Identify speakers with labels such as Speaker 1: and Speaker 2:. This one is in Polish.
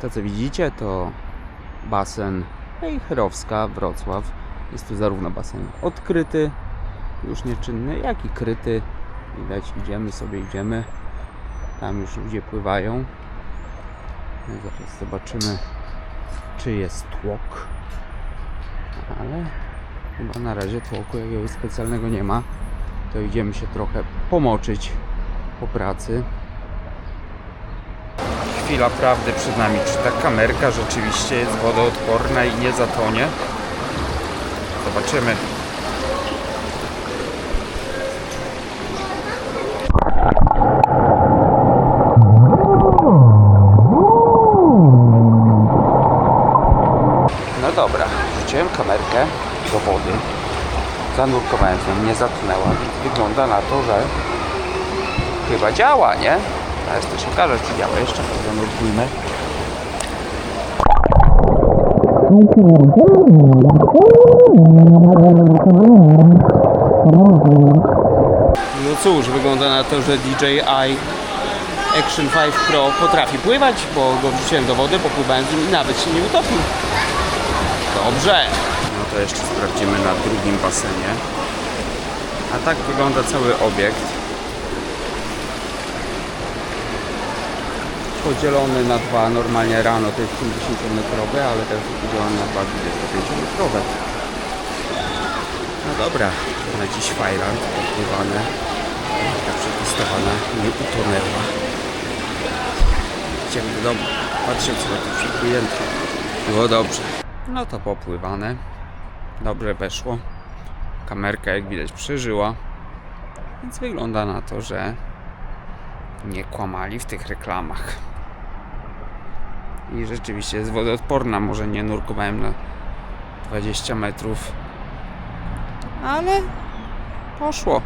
Speaker 1: To co widzicie to basen Ejcherowska, Wrocław. Jest tu zarówno basen odkryty, już nieczynny, jak i kryty. Widać, idziemy sobie, idziemy. Tam już ludzie pływają. No Zaraz zobaczymy, czy jest tłok. Ale chyba na razie tłoku jakiegoś specjalnego nie ma. To idziemy się trochę pomoczyć po pracy. Chwila prawdy przed nami. Czy ta kamerka rzeczywiście jest wodoodporna i nie zatonie? Zobaczymy. No dobra, wrzuciłem kamerkę do wody. Zanurkowałem z nie zatknęła, wygląda na to, że chyba działa, nie? Teraz to się okaże, czy działa. Jeszcze zanurkujmy. No cóż, wygląda na to, że DJI Action 5 Pro potrafi pływać, bo go wrzuciłem do wody, popływałem z nim i nawet się nie utopił. Dobrze. No to jeszcze sprawdzimy na drugim basenie. A tak wygląda cały obiekt. Podzielony na dwa, normalnie rano to jest 50-metrowe, ale teraz jest podzielony na dwa 25-metrowe. No dobra, na dziś Fajland popływane. Taka przetestowana, nie utonęła. Idziemy do domu. Co na to klientką. Było dobrze. No to popływane. Dobrze weszło. Kamerka jak widać przeżyła. Więc wygląda na to, że nie kłamali w tych reklamach. I rzeczywiście jest wodoodporna. Może nie nurkowałem na 20 metrów. Ale poszło.